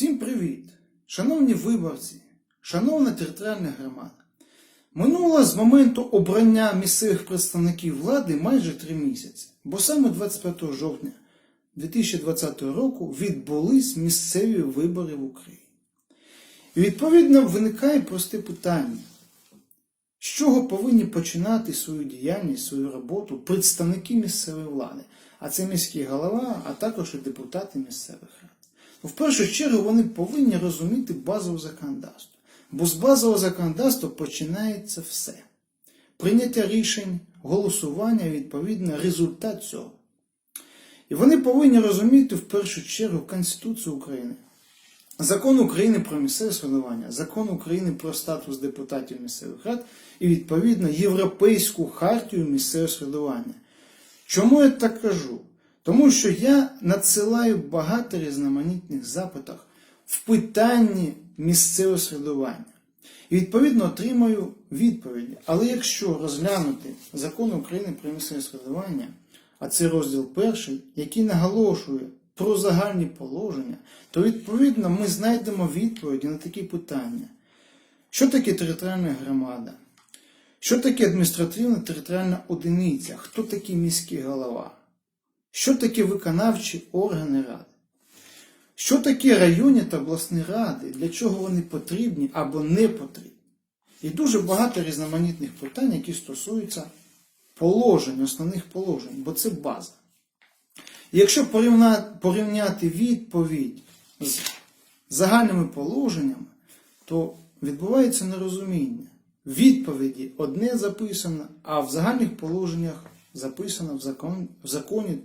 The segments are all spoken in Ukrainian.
Всім привіт! Шановні виборці, шановна територіальна громада. Минуло з моменту обрання місцевих представників влади майже три місяці, бо саме 25 жовтня 2020 року відбулись місцеві вибори в Україні. І відповідно виникає просте питання. З чого повинні починати свою діяльність, свою роботу представники місцевої влади, а це міський голова, а також і депутати місцевих рад. В першу чергу вони повинні розуміти базове законодавство, бо з базового законодавства починається все. Прийняття рішень, голосування, відповідно, результат цього. І вони повинні розуміти в першу чергу Конституцію України, Закон України про місцеве самоврядування, Закон України про статус депутатів місцевих рад і, відповідно, Європейську хартію місцевого самоврядування. Чому я так кажу? Тому що я надсилаю багато різноманітних запитів в питанні місцевого самоврядування. І відповідно отримаю відповіді. Але якщо розглянути закон України про місцеве самоврядування, а це розділ перший, який наголошує про загальні положення, то відповідно ми знайдемо відповіді на такі питання. Що таке територіальна громада? Що таке адміністративна територіальна одиниця? Хто такий міський голова? Що таке виконавчі органи ради? Що таке районні та обласні ради? Для чого вони потрібні або не потрібні? І дуже багато різноманітних питань, які стосуються положень, основних положень, бо це база. Якщо порівняти відповідь з загальними положеннями, то відбувається нерозуміння. В відповіді одне записано, а в загальних положеннях записано в, закон, в законі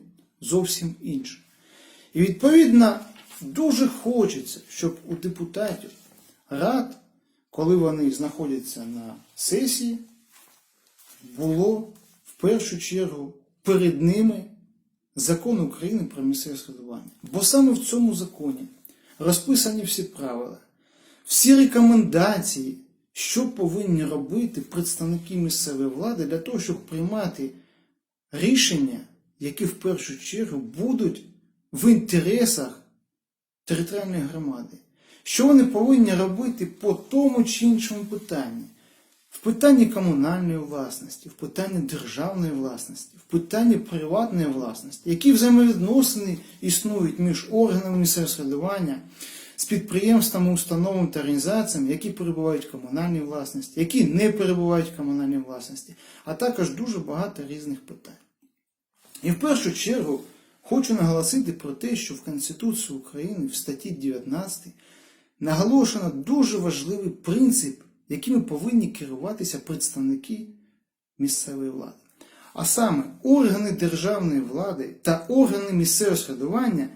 зовсім інше. І відповідно дуже хочеться, щоб у депутатів рад, коли вони знаходяться на сесії, було в першу чергу перед ними закон України про місцеве самоврядування. Бо саме в цьому законі розписані всі правила, всі рекомендації, що повинні робити представники місцевої влади для того, щоб приймати рішення, які в першу чергу будуть в інтересах територіальної громади. Що вони повинні робити по тому чи іншому питанні? В питанні комунальної власності, в питанні державної власності, в питанні приватної власності, які взаємовідносини існують між органами місцевого самоврядування, з підприємствами, установами та організаціями, які перебувають в комунальній власності, які не перебувають в комунальній власності, а також дуже багато різних питань. І в першу чергу хочу наголосити про те, що в Конституції України в статті 19 наголошено дуже важливий принцип, якими повинні керуватися представники місцевої влади. А саме органи державної влади та органи місцевого самоврядування,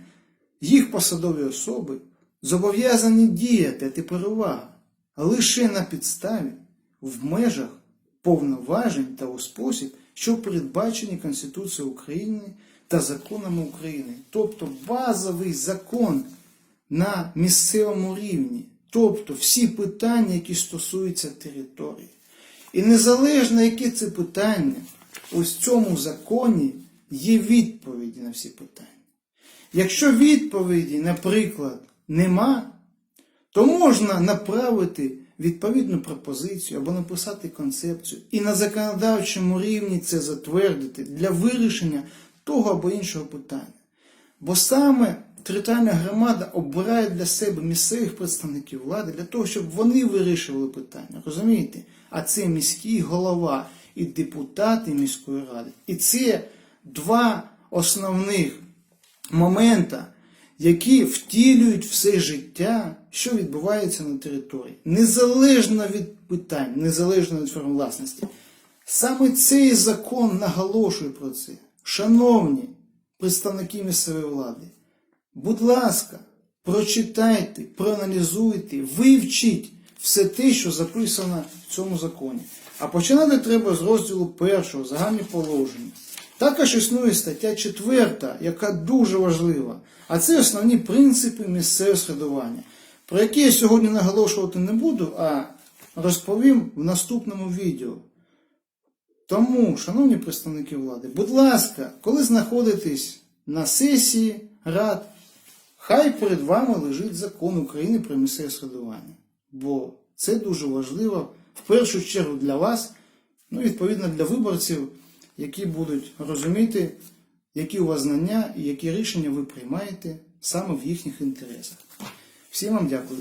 їх посадові особи зобов'язані діяти, а тепер увага, лише на підставі, в межах повноважень та у спосіб, що передбачені Конституцією України та законами України. Тобто базовий закон на місцевому рівні, тобто всі питання, які стосуються території. І незалежно, які це питання, ось в цьому законі є відповіді на всі питання. Якщо відповіді, наприклад, нема, то можна направити відповідну пропозицію або написати концепцію і на законодавчому рівні це затвердити для вирішення того або іншого питання. Бо саме територіальна громада обирає для себе місцевих представників влади для того, щоб вони вирішували питання. Розумієте? А це міський голова і депутати міської ради. І це два основних момента, які втілюють все життя, що відбувається на території, незалежно від питань, незалежно від форм власності. Саме цей закон наголошує про це. Шановні представники місцевої влади, будь ласка, прочитайте, проаналізуйте, вивчіть все те, що записано в цьому законі. А починати треба з розділу першого, загальні положення. Також існує стаття 4, яка дуже важлива. А це основні принципи місцевого середування, про які я сьогодні наголошувати не буду, а розповім в наступному відео. Тому, шановні представники влади, будь ласка, коли знаходитесь на сесії рад, хай перед вами лежить закон України про місцеве самоврядування. Бо це дуже важливо в першу чергу для вас, ну відповідно для виборців, які будуть розуміти, які у вас знання і які рішення ви приймаєте саме в їхніх інтересах. Всім вам дякую.